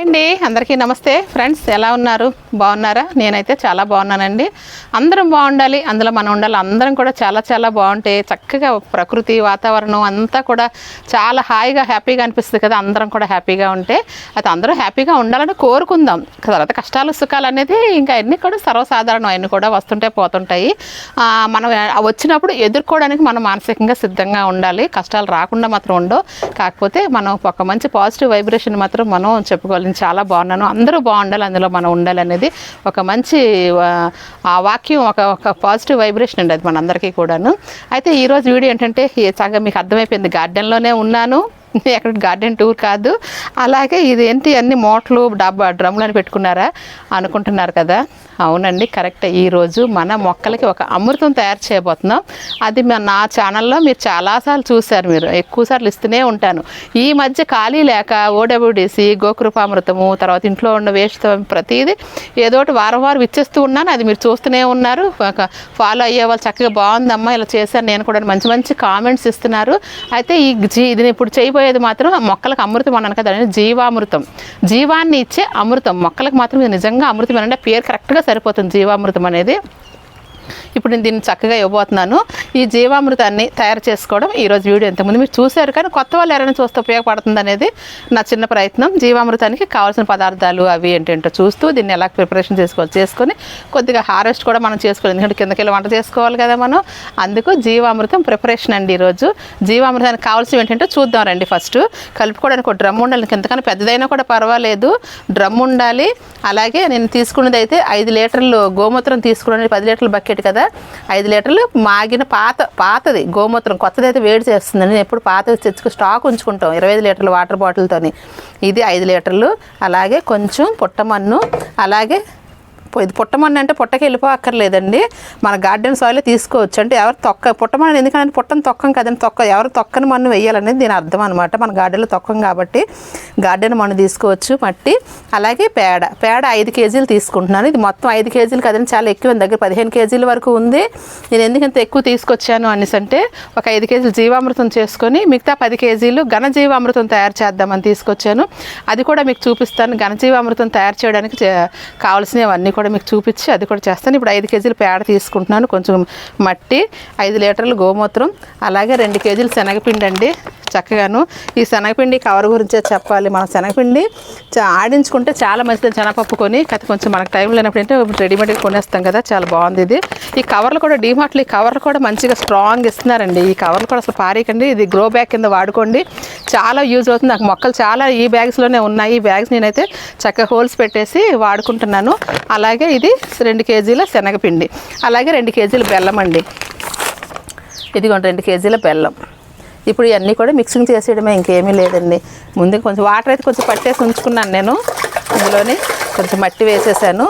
Hi అండి. అందరికీ నమస్తే. ఫ్రెండ్స్ ఎలా ఉన్నారు? బాగున్నారా? నేనైతే చాలా బాగున్నానండి. అందరం బాగుండాలి. అందులో మనం ఉండాలి. అందరం కూడా చాలా చాలా బాగుంటే చక్కగా ప్రకృతి వాతావరణం అంతా కూడా చాలా హాయిగా హ్యాపీగా అనిపిస్తుంది కదా. అందరం కూడా హ్యాపీగా ఉంటే. అయితే అందరూ హ్యాపీగా ఉండాలని కోరుకుందాం. తర్వాత కష్టాలు సుఖాలు అనేది ఇంకా అన్ని కూడా సర్వసాధారణం అన్ని కూడా వస్తుంటే పోతుంటాయి. మనం వచ్చినప్పుడు ఎదుర్కోవడానికి మనం మానసికంగా సిద్ధంగా ఉండాలి. కష్టాలు రాకుండా మాత్రం ఉండవు. కాకపోతే మనం ఒక మంచి పాజిటివ్ వైబ్రేషన్ మాత్రం మనం చెప్పుకోవాలి. నేను చాలా బాగున్నాను. అందరూ బాగుండాలి అందులో మనం ఉండాలి అనేది ఒక మంచి ఆ, వాక్యం ఒక ఒక పాజిటివ్ వైబ్రేషన్ అండి అది మనందరికీ కూడాను. అయితే ఈరోజు వీడియో ఏంటంటే చక్కగా మీకు అర్థమైపోయింది. గార్డెన్లోనే ఉన్నాను. ఎక్కడ గార్డెన్ టూర్ కాదు. అలాగే ఇది ఏంటి అన్ని మోట్లు డబ్బా డ్రమ్లు అని పెట్టుకున్నారా అనుకుంటున్నారు కదా. అవునండి కరెక్ట్. ఈరోజు మన మొక్కలకి ఒక అమృతం తయారు చేయబోతున్నాం. అది నా ఛానల్లో మీరు చాలాసార్లు చూశారు మీరు. ఎక్కువసార్లు ఇస్తూనే ఉంటాను. ఈ మధ్య ఖాళీ లేక ఓడబ్ల్యూడిసి గోకృపామృతము తర్వాత ఇంట్లో ఉన్న వేస్ట్ ప్రతిదీ ఏదో ఒకటి వారం వారం ఇచ్చేస్తూ ఉన్నాను. అది మీరు చూస్తూనే ఉన్నారు. ఫాలో అయ్యే వాళ్ళు చక్కగా బాగుందమ్మా ఇలా చేశాను నేను కూడా మంచి మంచి కామెంట్స్ ఇస్తున్నారు. అయితే ఈ జీ ఇది నేను ఇప్పుడు చేయబోయేది మాత్రం మొక్కలకు అమృతం అన్నాను కదా జీవామృతం. జీవాన్ని ఇచ్చే అమృతం. మొక్కలకు మాత్రం ఇది నిజంగా అమృతం అంటే పేరు కరెక్ట్గా సరిపోతుంది జీవామృతం అనేది. ఇప్పుడు నేను దీన్ని చక్కగా ఇవ్వబోతున్నాను. ఈ జీవామృతాన్ని తయారు చేసుకోవడం ఈరోజు వీడియో ఇంతకుముందు మీరు చూశారు కానీ కొత్త వాళ్ళు ఎవరైనా చూస్తే ఉపయోగపడుతుంది అనేది నా చిన్న ప్రయత్నం. జీవామృతానికి కావాల్సిన పదార్థాలు అవి ఏంటంటో చూస్తూ దీన్ని ఎలా ప్రిపరేషన్ చేసుకోవాలి చేసుకొని కొద్దిగా హార్వెస్ట్ కూడా మనం చేసుకోవాలి. ఎందుకంటే కిందకెళ్ళి వంట చేసుకోవాలి కదా మనం. అందుకు జీవామృతం ప్రిపరేషన్ అండి ఈరోజు. జీవామృతానికి కావాల్సినవి ఏంటంటే చూద్దాం రండి ఫస్ట్. కలుపుకోవడానికి ఒక డ్రమ్ ఉండాలి. ఎంతకన్నా పెద్దదైనా కూడా పర్వాలేదు. డ్రమ్ ఉండాలి. అలాగే నేను తీసుకున్నది అయితే ఐదు లీటర్లు గోమూత్రం తీసుకున్నది పది లీటర్ల బకెట్ కదా. ఐదు లీటర్లు మాగిన పాత పాతది. గోమూత్రం కొత్తది అయితే వేడి చేస్తుందని నేను ఎప్పుడు పాతది తెచ్చుకు స్టాక్ ఉంచుకుంటాం. ఇరవై ఐదు లీటర్లు వాటర్ బాటిల్తోని ఇది ఐదు లీటర్లు. అలాగే కొంచెం పుట్టమన్ను అలాగే ఇది పుట్టమన్ను అంటే పుట్టకి వెళ్ళిపోక్కర్లేదండి. మన గార్డెన్ సాయిల్ తీసుకోవచ్చు. అంటే ఎవరు తొక్క పుట్టమన్ను ఎందుకంటే పుట్టని తొక్కం కదండి. తొక్క ఎవరు తొక్కని మన్ను వేయాలనేది దీని అర్థం అనమాట మన గార్డెన్లో తొక్కం కాబట్టి గార్డెన్ మన్ను తీసుకోవచ్చు మట్టి. అలాగే పేడ పేడ ఐదు కేజీలు తీసుకుంటున్నాను. ఇది మొత్తం ఐదు కేజీలు కదండి. చాలా ఎక్కువ దగ్గర పదిహేను కేజీల వరకు ఉంది. నేను ఎందుకంత ఎక్కువ తీసుకొచ్చాను అనేసి అంటే ఒక ఐదు కేజీలు జీవామృతం చేసుకొని మిగతా పది కేజీలు ఘన జీవామృతం తయారు చేద్దామని తీసుకొచ్చాను. అది కూడా మీకు చూపిస్తాను. ఘన జీవామృతం తయారు చేయడానికి చే- కావాల్సినవన్నీ కూడా మీకు చూపించి అది కూడా చేస్తాను. ఇప్పుడు ఐదు కేజీలు పేడ తీసుకుంటున్నాను. కొంచెం మట్టి ఐదు లీటర్లు గోమూత్రం అలాగే రెండు కేజీలు శనగపిండి అండి చక్కగాను ఈ శనగపిండి కవర్ గురించే చెప్పాలి. మన శనగపిండి ఆడించుకుంటే చాలా మంచిది. శనగపప్పు కొని కథ కొంచెం మనకు టైం లేనప్పుడు అంటే రెడీమేడ్గా కొనేస్తాం కదా చాలా బాగుంది ఇది. ఈ కవర్లు కూడా డీమార్ట్లో ఈ కవర్లు కూడా మంచిగా స్ట్రాంగ్ ఇస్తున్నారండి. ఈ కవర్లు కూడా అసలు పారేయకండి. ఇది గ్రో బ్యాగ్ కింద వాడుకోండి. చాలా యూజ్ అవుతుంది. నాకు మొక్కలు చాలా ఈ బ్యాగ్స్లోనే ఉన్నాయి. ఈ బ్యాగ్స్ నేనైతే చక్కగా హోల్స్ పెట్టేసి వాడుకుంటున్నాను. అలాగే ఇది రెండు కేజీల శనగపిండి. అలాగే రెండు కేజీల బెల్లం అండి. ఇదిగోండి రెండు కేజీల బెల్లం. ఇప్పుడు ఇవన్నీ కూడా మిక్సింగ్ చేసేయడమే ఇంకేమీ లేదండి. ముందు కొంచెం వాటర్ అయితే కొంచెం పట్టేసి ఉంచుకున్నాను నేను. ఇందులోని కొంచెం మట్టి వేసేసాను.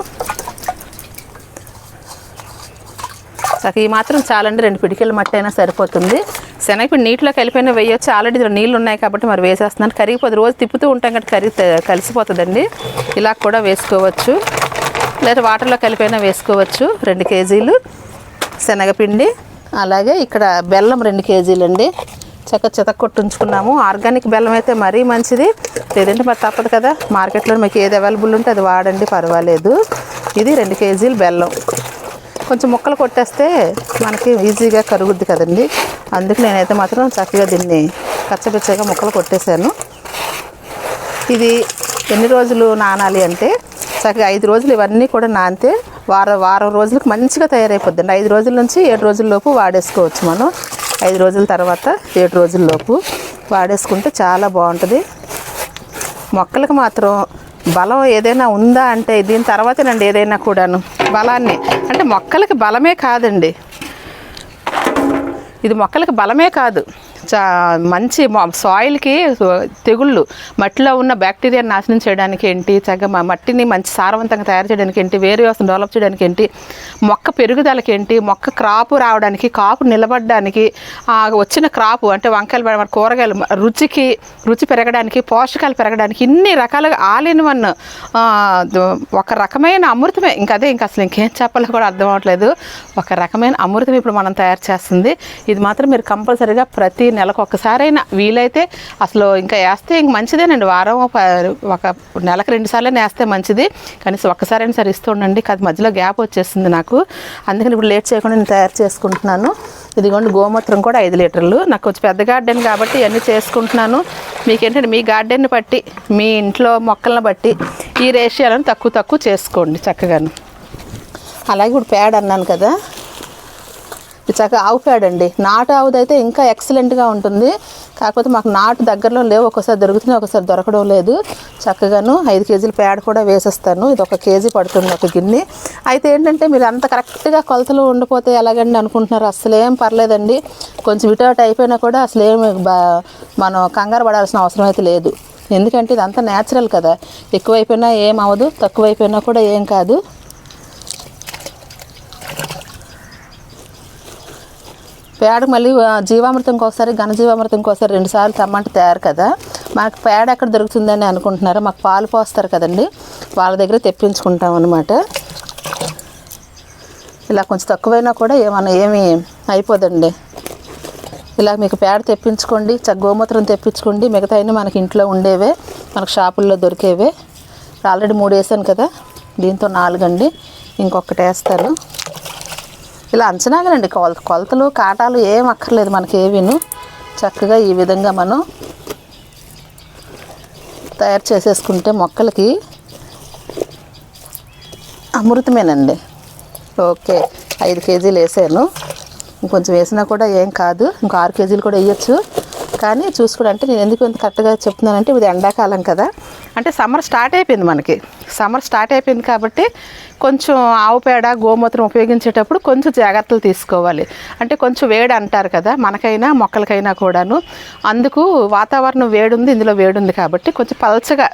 చక్క ఈ మాత్రం చాలండి రెండు పిడికిల మట్టి అయినా సరిపోతుంది. శనగపిండి నీటిలో కలిపోయినా వేయొచ్చు. ఆల్రెడీ ఇందులో నీళ్ళు ఉన్నాయి కాబట్టి మరి వేసేస్తున్నాను. కరిగిపోతుంది రోజు తిప్పుతూ ఉంటాం కాబట్టి కరిగి కలిసిపోతుందండి. ఇలా కూడా వేసుకోవచ్చు. లేదా వాటర్లో కలిపైనా వేసుకోవచ్చు. రెండు కేజీలు శనగపిండి. అలాగే ఇక్కడ బెల్లం రెండు కేజీలు అండి చక్క చితక కొట్టుంచుకున్నాము. ఆర్గానిక్ బెల్లం అయితే మరీ మంచిది. లేదంటే మరి తప్పదు కదా. మార్కెట్లో మీకు ఏది అవైలబుల్ ఉంటే అది వాడండి పర్వాలేదు. ఇది రెండు కేజీలు బెల్లం. కొంచెం ముక్కలు కొట్టేస్తే మనకి ఈజీగా కరుగుద్ది కదండి. అందుకు నేనైతే మాత్రం చక్కగా దీన్ని కచ్చపిచ్చగా ముక్కలు కొట్టేశాను. ఇది ఎన్ని రోజులు నానాలి అంటే చక్కగా ఐదు రోజులు ఇవన్నీ కూడా నానితే వారం వారం రోజులకు మంచిగా తయారైపోద్దండి. ఐదు రోజుల నుంచి ఏడు రోజుల లోపు వాడేసుకోవచ్చు మనం. ఐదు రోజుల తర్వాత ఏడు రోజుల్లోపు వాడేసుకుంటే చాలా బాగుంటుంది. మొక్కలకు మాత్రం బలం ఏదైనా ఉందా అంటే దీని తర్వాతేనండి ఏదైనా కూడాను బలాన్ని. అంటే మొక్కలకి బలమే కాదండి. ఇది మొక్కలకి బలమే కాదు. చా మంచి సాయిల్కి తెగుళ్ళు. మట్టిలో ఉన్న బ్యాక్టీరియా నాశనం చేయడానికి ఏంటి? చక్కగా మట్టిని మంచి సారవంతంగా తయారు చేయడానికి ఏంటి? వేరే వ్యవస్థను డెవలప్ చేయడానికి ఏంటి? మొక్క పెరుగుదలకి ఏంటి? మొక్క క్రాపు రావడానికి కాపు నిలబడడానికి వచ్చిన క్రాపు అంటే వంకాయలు కూరగాయలు రుచికి రుచి పెరగడానికి పోషకాలు పెరగడానికి ఇన్ని రకాలుగా ఆల్ ఇన్ వన్ ఒక రకమైన అమృతమే. ఇంకా అదే ఇంకా అసలు ఇంకేం చెప్పాలో కూడా అర్థం అవ్వట్లేదు. ఒక రకమైన అమృతం ఇప్పుడు మనం తయారు చేస్తుంది. ఇది మాత్రం మీరు కంపల్సరీగా ప్రతి నెలకు ఒక్కసారైనా వీలైతే అసలు ఇంకా వేస్తే ఇంక మంచిదేనండి. వారం ఒక ఒక నెలకు రెండు సార్లు వేస్తే మంచిది. కనీసం ఒక్కసారైనా సరే ఇస్తూ ఉండండి. కాదు మధ్యలో గ్యాప్ వచ్చేసింది నాకు. అందుకని ఇప్పుడు లేట్ చేయకుండా నేను తయారు చేసుకుంటున్నాను. ఇదిగోండి గోమూత్రం కూడా ఐదు లీటర్లు. నాకు కొంచెం పెద్ద గార్డెన్ కాబట్టి ఇవన్నీ చేసుకుంటున్నాను. మీకేంటంటే మీ గార్డెన్ని బట్టి మీ ఇంట్లో మొక్కలను బట్టి ఈ రేషియాలను తక్కువ తక్కువ చేసుకోండి చక్కగాను. అలాగే ఇప్పుడు ప్యాడ్ అన్నాను కదా. చక్కగా ఆవు పేడండి అండి నాటు ఆవుదైతే ఇంకా ఎక్సలెంట్గా ఉంటుంది. కాకపోతే మాకు నాటు దగ్గరలో లేవు. ఒకసారి దొరుకుతున్నాయి ఒకసారి దొరకడం లేదు. చక్కగాను ఐదు కేజీల పేడ కూడా వేసేస్తాను. ఇది ఒక కేజీ పడుతుంది ఒక గిన్నె. అయితే ఏంటంటే మీరు అంత కరెక్ట్గా కొలతలు ఉండిపోతే ఎలాగండి అనుకుంటున్నారు? అసలు ఏం పర్లేదండి. కొంచెం విటౌట్ అయిపోయినా కూడా అసలు ఏమి బా మనం కంగారు పడాల్సిన అవసరం అయితే లేదు. ఎందుకంటే ఇదంతా న్యాచురల్ కదా. ఎక్కువైపోయినా ఏం అవ్వదు. తక్కువైపోయినా కూడా ఏం కాదు. పేడ మళ్ళీ జీవామృతం ఒకసారి ఘనజీవామృతం ఒకసారి రెండుసార్లు తమ్మంటే తయారు కదా. మాకు పేడ ఎక్కడ దొరుకుతుందని అనుకుంటున్నారో మాకు పాలు పోస్తారు కదండి. వాళ్ళ దగ్గర తెప్పించుకుంటాం అనమాట ఇలా కొంచెం తక్కువైనా కూడా ఏమన్నా ఏమి అయిపోదండి. ఇలా మీకు పేడ తెప్పించుకోండి చ గోమూత్రం తెప్పించుకోండి మిగతా అన్నీ మనకి ఇంట్లో ఉండేవే మనకు షాపుల్లో దొరికేవే. ఆల్రెడీ మూడు వేసాను కదా దీంతో నాలుగండి. ఇంకొకటి వేస్తారు ఇలా అంచనాగలండి కొల కొలతలు కాటాలు ఏం అక్కర్లేదు మనకి ఏవిను. చక్కగా ఈ విధంగా మనం తయారు చేసేసుకుంటే మొక్కలకి అమృతమేనండి. ఓకే ఐదు కేజీలు వేసాను. ఇంకొంచెం వేసినా కూడా ఏం కాదు. ఇంకో ఆరు కేజీలు కూడా వేయచ్చు. కానీ చూసుకోవడం అంటే నేను ఎందుకు ఇంత కరెక్ట్గా చెప్తున్నానంటే ఇది ఎండాకాలం కదా. అంటే సమ్మర్ స్టార్ట్ అయిపోయింది మనకి. సమ్మర్ స్టార్ట్ అయిపోయింది కాబట్టి కొంచెం ఆవు పేడ గోమూత్రం ఉపయోగించేటప్పుడు కొంచెం జాగ్రత్తలు తీసుకోవాలి. అంటే కొంచెం వేడి అంటారు కదా మనకైనా మొక్కలకైనా కూడాను. అందుకు వాతావరణం వేడుంది ఇందులో వేడుంది కాబట్టి కొంచెం పలచగా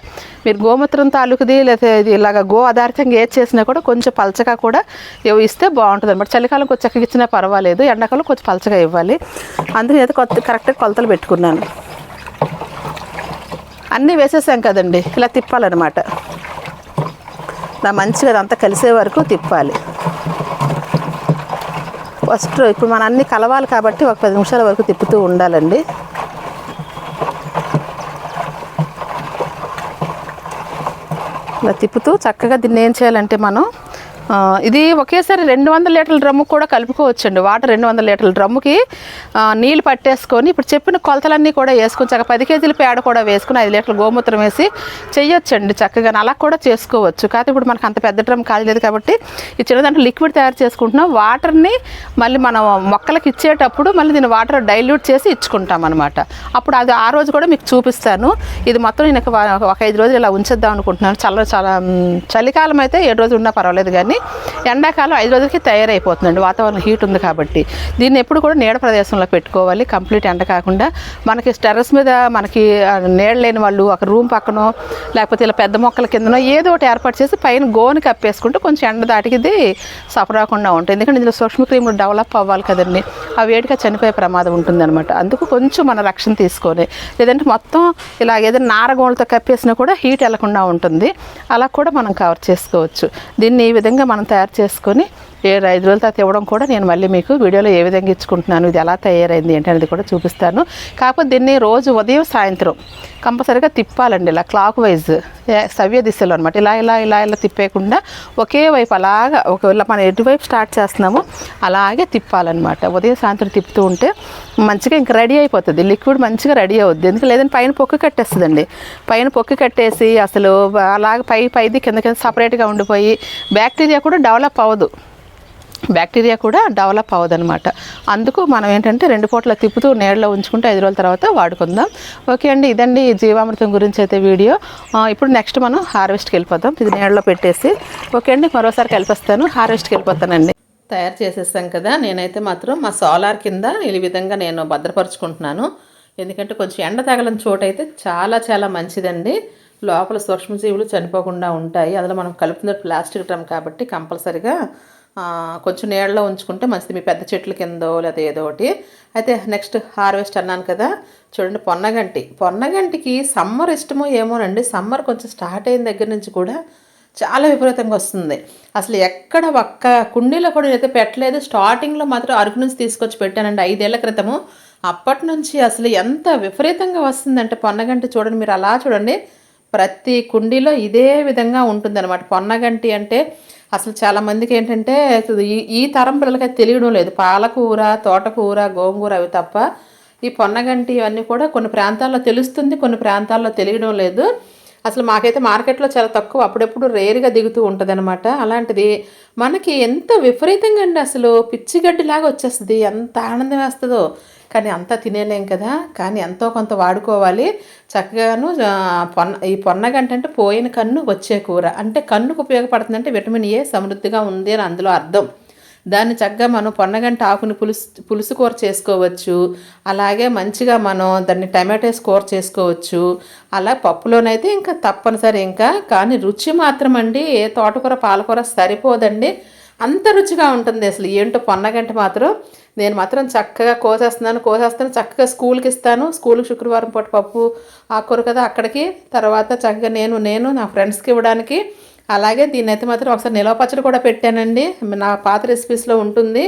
మీరు గోమూత్రం తాలూకుది లేదా ఇది ఇలాగ గో ఆధారితంగా ఏది చేసినా కూడా కొంచెం పలచగా కూడా ఇవి ఇస్తే బాగుంటుంది అనమాట చలికాలం కొంచెం చక్కగా ఇచ్చినా పర్వాలేదు ఎండాకాలం కొంచెం పలచగా ఇవ్వాలి. అందుకని అయితే కొత్త కరెక్ట్గా కొలతలు పెట్టుకున్నాను. అన్నీ వేసేసాం కదండి ఇలా తిప్పాలన్నమాట. ఇలా మంచిగా అదంతా కలిసే వరకు తిప్పాలి. ఫస్ట్ ఇప్పుడు మనం అన్నీ కలవాలి కాబట్టి ఒక పది నిమిషాల వరకు తిప్పుతూ ఉండాలండి. ఇలా తిప్పుతూ చక్కగా దీన్ని ఏం చేయాలంటే మనం ఇది ఒకేసారి రెండు వందల లీటర్ల డ్రమ్ము కూడా కలుపుకోవచ్చండి. వాటర్ రెండు వందల లీటర్ల డ్రమ్ముకి నీళ్ళు పట్టేసుకొని ఇప్పుడు చెప్పిన కొలతలన్నీ కూడా వేసుకొని చక్కగా పది కేజీల పేడ కూడా వేసుకుని ఐదు లీటర్ల గోమూత్రం వేసి చెయ్యొచ్చండి చక్కగా. అలా కూడా చేసుకోవచ్చు. కాకపోతే ఇప్పుడు మనకు అంత పెద్ద డ్రమ్ కాలేదు కాబట్టి ఈ చిన్న దాంట్లో లిక్విడ్ తయారు చేసుకుంటున్నాం. వాటర్ని మళ్ళీ మనం మొక్కలకి ఇచ్చేటప్పుడు మళ్ళీ దీన్ని వాటర్ డైల్యూట్ చేసి ఇచ్చుకుంటాం అనమాట అప్పుడు అది ఆ రోజు కూడా మీకు చూపిస్తాను. ఇది మొత్తం నేను ఒక ఒక ఐదు రోజులు ఇలా ఉంచేద్దాం అనుకుంటున్నాను. చాలా చాలా చలికాలం అయితే ఏడు రోజులు ఉన్నా పర్వాలేదు కానీ ఎండాకాలం ఐదు రోజులకి తయారైపోతుందండి. వాతావరణం హీట్ ఉంది కాబట్టి. దీన్ని ఎప్పుడు కూడా నీడ ప్రదేశంలో పెట్టుకోవాలి. కంప్లీట్ ఎండ కాకుండా మనకి టెర్రస్ మీద మనకి నీడ లేని వాళ్ళు ఒక రూమ్ పక్కనో లేకపోతే ఇలా పెద్ద మొక్కల కిందనో ఏదో ఒకటి ఏర్పాటు చేసి పైన గోని కప్పేసుకుంటే కొంచెం ఎండ దాటికిది సఫరాకుండా ఉంటుంది. ఎందుకంటే ఇందులో సూక్ష్మక్రిములు డెవలప్ అవ్వాలి కదండి. ఆ వేడిగా చనిపోయే ప్రమాదం ఉంటుందన్నమాట. అందుకు కొంచెం మన రక్షణ తీసుకొని లేదంటే మొత్తం ఇలా ఏదైనా నారగోళ్ళతో కప్పేసినా కూడా హీట్ వెళ్ళకుండా ఉంటుంది. అలా కూడా మనం కవర్ చేసుకోవచ్చు. దీన్ని ఈ విధంగా మనం తయారు చేసుకొని ఏడు ఐదు రోజుల తర్వాత ఇవ్వడం కూడా నేను మళ్ళీ మీకు వీడియోలో ఏ విధంగా ఇచ్చుకుంటున్నాను ఇది ఎలా తయారైంది ఏంటి అనేది కూడా చూపిస్తాను. కాకపోతే దీన్ని రోజు ఉదయం సాయంత్రం కంపల్సరీగా తిప్పాలండి ఇలా క్లాక్ వైజ్ సవ్య దిశలో అనమాట ఇలా ఇలా ఇలా ఇలా తిప్పేయకుండా ఒకే వైపు అలాగా ఒకవేళ మనం ఎటువైపు స్టార్ట్ చేస్తున్నామో అలాగే తిప్పాలన్నమాట. ఉదయం సాయంత్రం తిప్పుతూ ఉంటే మంచిగా ఇంకా రెడీ అయిపోతుంది. లిక్విడ్ మంచిగా రెడీ అవుద్ది. ఎందుకంటే లేదంటే పైన పొక్కు కట్టేస్తుందండి. పైన పొక్కు కట్టేసి అసలు అలాగ పై పైది కింద కింద సపరేట్గా ఉండిపోయి బ్యాక్టీరియా కూడా డెవలప్ అవ్వదు. బ్యాక్టీరియా కూడా డెవలప్ అవ్వదనమాట అందుకు మనం ఏంటంటే రెండు పూట్ల తిప్పుతూ నీళ్ళలో ఉంచుకుంటే ఐదు రోజుల తర్వాత వాడుకుందాం. ఓకే అండి ఇదండి జీవామృతం గురించి అయితే వీడియో. ఇప్పుడు నెక్స్ట్ మనం హార్వెస్ట్కి వెళ్ళిపోతాం ఇది నీళ్ళలో పెట్టేసి. ఓకే అండి మరోసారి కలిపిస్తాను. హార్వెస్ట్కి వెళ్ళిపోతానండి. తయారు చేసేసాం కదా నేనైతే మాత్రం మా సోలార్ కింద ఈ విధంగా నేను భద్రపరుచుకుంటున్నాను. ఎందుకంటే కొంచెం ఎండ తగలని చోట అయితే చాలా చాలా మంచిదండి. లోపల సూక్ష్మజీవులు చనిపోకుండా ఉంటాయి. అందులో మనం కలుపుతున్న ప్లాస్టిక్ డ్రమ్ కాబట్టి కంపల్సరిగా కొంచెం నీళ్ళలో ఉంచుకుంటే మంచిది. మీ పెద్ద చెట్ల కిందో లేదా ఏదో ఒకటి. అయితే నెక్స్ట్ హార్వెస్ట్ అన్నాను కదా చూడండి పొన్నగంటి. పొన్నగంటికి సమ్మర్ ఇష్టమో ఏమోనండి సమ్మర్ కొంచెం స్టార్ట్ అయిన దగ్గర నుంచి కూడా చాలా విపరీతంగా వస్తుంది. అసలు ఎక్కడ ఒక్క కుండీలో కూడా నేనైతే పెట్టలేదు. స్టార్టింగ్లో మాత్రం అరకు నుంచి తీసుకొచ్చి పెట్టానండి ఐదేళ్ళ క్రితము. అప్పటి నుంచి అసలు ఎంత విపరీతంగా వస్తుందంటే పొన్నగంటి చూడండి మీరు అలా చూడండి. ప్రతి కుండీలో ఇదే విధంగా ఉంటుందన్నమాట. పొన్నగంటి అంటే అసలు చాలా మందికి ఏంటంటే ఈ ఈ తరం పిల్లలకి తెలియడం లేదు. పాలకూర తోటకూర గోంగూర అవి తప్ప ఈ పొన్నగంటి ఇవన్నీ కూడా కొన్ని ప్రాంతాల్లో తెలుస్తుంది కొన్ని ప్రాంతాల్లో తెలియడం లేదు. అసలు మాకైతే మార్కెట్లో చాలా తక్కువ అప్పుడప్పుడు రేరుగా దిగుతూ ఉంటుంది అనమాట అలాంటిది మనకి ఎంత విపరీతంగా అండి అసలు పిచ్చిగడ్డిలాగా వచ్చేస్తుంది ఎంత ఆనందం వేస్తుందో. కానీ అంతా తినేలేం కదా. కానీ ఎంతో కొంత వాడుకోవాలి. చక్కగాను పొన్న ఈ పొన్నగంట అంటే పోయిన కన్ను వచ్చే కూర. అంటే కన్నుకు ఉపయోగపడుతుందంటే విటమిన్ ఏ సమృద్ధిగా ఉంది అని అందులో అర్థం. దాన్ని చక్కగా మనం పొన్నగంట ఆకుని పులుసు పులుసు కూర చేసుకోవచ్చు. అలాగే మంచిగా మనం దాన్ని టమాటోస్ కూర చేసుకోవచ్చు. అలా పప్పులోనైతే ఇంకా తప్పనిసరి ఇంకా. కానీ రుచి మాత్రం అండి ఏ తోటకూర పాలకూర సరిపోదండి. అంత రుచిగా ఉంటుంది అసలు. ఏంటో పొన్నగంట మాత్రం నేను మాత్రం చక్కగా కోసేస్తున్నాను కోసేస్తాను చక్కగా స్కూల్కి ఇస్తాను. స్కూల్కి శుక్రవారం పూట పప్పు ఆకుకూర కదా అక్కడికి. తర్వాత చక్కగా నేను నేను నా ఫ్రెండ్స్కి ఇవ్వడానికి. అలాగే దీన్ని అయితే మాత్రం ఒకసారి నిలవ పచ్చడి కూడా పెట్టానండి. నా పాత రెసిపీస్లో ఉంటుంది.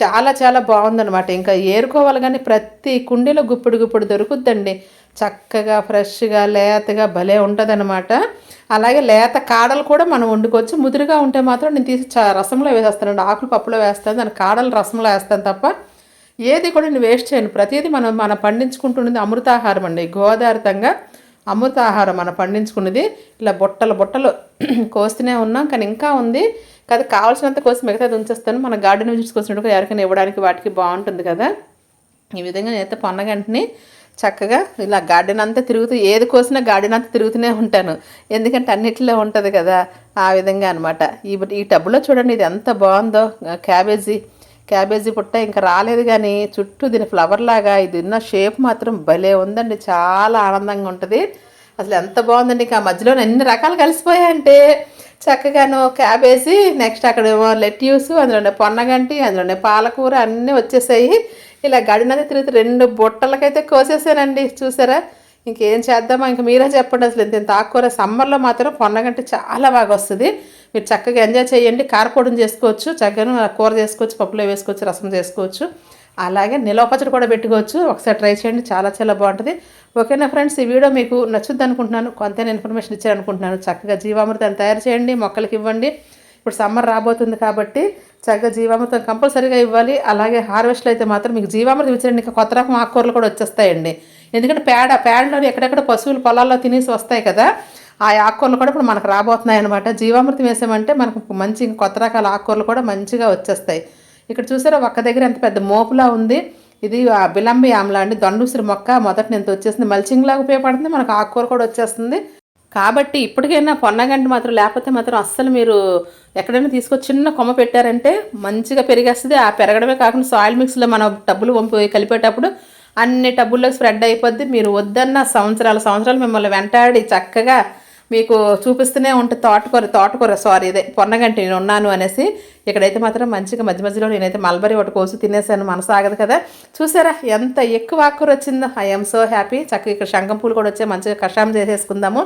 చాలా చాలా బాగుందనమాట ఇంకా ఏరుకోవాలి కానీ ప్రతి కుండీలో గుప్పుడు గుప్పుడు దొరుకుద్దండి. చక్కగా ఫ్రెష్గా లేతగా భలే ఉంటుందన్నమాట. అలాగే లేత కాడలు కూడా మనం వండుకోవచ్చు. ముదురుగా ఉంటే మాత్రం నేను తీసి రసంలో వేసేస్తానండి. ఆకులు పప్పులో వేస్తాను. దాని కాడలు రసంలో వేస్తాను తప్ప ఏది కూడా నేను వేస్ట్ చేయను. ప్రతిదీ మనం మనం పండించుకుంటున్నది అమృతాహారం అండి. గోదావరితంగా అమృతాహారం మనం పండించుకున్నది. ఇలా బుట్టలు బుట్టలు కోస్తూనే ఉన్నాం. కానీ ఇంకా ఉంది. కదా కావాల్సినంత కోసి మిగతాది ఉంచేస్తాను. మన గార్డెన్ విజిట్స్కి వచ్చినప్పుడు ఎవరికైనా ఇవ్వడానికి వాటికి బాగుంటుంది కదా. ఈ విధంగా నేనైతే పొన్నగంటని చక్కగా ఇలా గార్డెన్ అంతా తిరుగుతూ ఏది కోసినా గార్డెన్ అంతా తిరుగుతూనే ఉంటాను. ఎందుకంటే అన్నిటిలో ఉంటుంది కదా ఆ విధంగా అనమాట ఈ ఈ టబ్బులో చూడండి ఇది ఎంత బాగుందో. క్యాబేజీ క్యాబేజీ పుట్ట ఇంకా రాలేదు కానీ చుట్టూ దీని ఫ్లవర్ లాగా ఇది ఉన్న షేప్ మాత్రం భలే ఉందండి. చాలా ఆనందంగా ఉంటుంది. అసలు ఎంత బాగుందండి ఇంకా మధ్యలో ఎన్ని రకాలు కలిసిపోయాయంటే. చక్కగాను క్యాబేజీ నెక్స్ట్ అక్కడ లెట్యూస్ అందులోనే పొన్నగంటి అందులోనే పాలకూర అన్నీ వచ్చేసాయి. ఇలా గడినది తిరిగి రెండు బుట్టలకైతే కోసేసానండి చూసారా? ఇంకేం చేద్దామా ఇంక మీరే చెప్పండి అసలు. ఇంత ఆకుకూర సమ్మర్లో మాత్రం పొన్నగంటి చాలా బాగా వస్తుంది. మీరు చక్కగా ఎంజాయ్ చేయండి. కారపొడిని చేసుకోవచ్చు చక్కగా కూర చేసుకోవచ్చు పప్పులో వేసుకోవచ్చు రసం చేసుకోవచ్చు. అలాగే నిలవ పచ్చడి కూడా పెట్టుకోవచ్చు. ఒకసారి ట్రై చేయండి. చాలా చాలా బాగుంటుంది. ఓకేనా ఫ్రెండ్స్? ఈ వీడియో మీకు నచ్చుద్ది అనుకుంటున్నాను. కొంత ఇన్ఫర్మేషన్ ఇచ్చారనుకుంటున్నాను. చక్కగా జీవామృతాన్ని తయారు చేయండి. మొక్కలకి ఇవ్వండి. ఇప్పుడు సమ్మర్ రాబోతుంది కాబట్టి చక్కగా జీవామృతం కంపల్సరీగా ఇవ్వాలి. అలాగే హార్వెస్ట్లో అయితే మాత్రం మీకు జీవామృతం ఇచ్చిన ఇంకా కొత్త రకం ఆకుకూరలు కూడా వచ్చేస్తాయండి. ఎందుకంటే పేడ పేడలో ఎక్కడెక్కడ పశువులు పొలాల్లో తినేసి వస్తాయి కదా ఆ ఆకుకూరలు కూడా ఇప్పుడు మనకు రాబోతున్నాయి అనమాట జీవామృతం వేసామంటే మనకు మంచి కొత్త రకాల ఆకుకూరలు కూడా మంచిగా వచ్చేస్తాయి. ఇక్కడ చూసారా ఒక్క దగ్గర ఎంత పెద్ద మోపులా ఉంది. ఇది ఆ బిలంబి ఆమ్లా అండి. దొండుసిరి మొక్క మొదట నేను వచ్చేసింది మల్చింగ్లాగా ఉపయోగపడుతుంది. మనకు ఆకుకూర కూడా వచ్చేస్తుంది. కాబట్టి ఇప్పటికైనా పొన్నగంటి మాత్రం లేకపోతే మాత్రం అస్సలు మీరు ఎక్కడైనా తీసుకొచ్చి చిన్న కొమ్మ పెట్టారంటే మంచిగా పెరిగేస్తుంది. ఆ పెరగడమే కాకుండా సాయిల్ మిక్స్లో మనం టబ్బులు పంపి కలిపేటప్పుడు అన్ని టబ్బుల్లో స్ప్రెడ్ అయిపోద్ది. మీరు వద్దన్న సంవత్సరాల సంవత్సరాలు మిమ్మల్ని వెంటాడి చక్కగా మీకు చూపిస్తూనే ఉంటే తోటకూర తోటకూర సారీ ఇదే పొన్నగంటి నేను ఉన్నాను అనేసి ఇక్కడైతే మాత్రం మంచిగా మధ్య మధ్యలో నేనైతే మల్బరీ ఒకటి కోసి తినేసాను. మనసాగదు కదా. చూసారా ఎంత ఎక్కువ ఆకుకూర వచ్చిందో. ఐఎమ్ సో హ్యాపీ చక్కగా ఇక్కడ శంఖం పూలు కూడా వచ్చాయి. మంచిగా కషాయం చేసేసుకుందాము.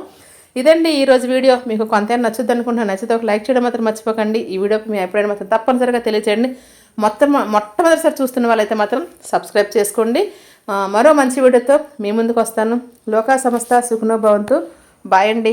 ఇదండి ఈ రోజు వీడియో. మీకు కొంత నచ్చుద్ది అనుకుంటున్నాను నచ్చితే ఒక లైక్ చేయడం మాత్రం మర్చిపోకండి. ఈ వీడియోకి మీ అభిప్రాయం మాత్రం తప్పనిసరిగా తెలియచేయండి. మొత్తం మొట్టమొదటిసారి చూస్తున్న వాళ్ళైతే మాత్రం సబ్స్క్రైబ్ చేసుకోండి. మరో మంచి వీడియోతో మీ ముందుకు వస్తాను. లోకా సంస్థ సుఖనోభవంతో బాయ్ అండి.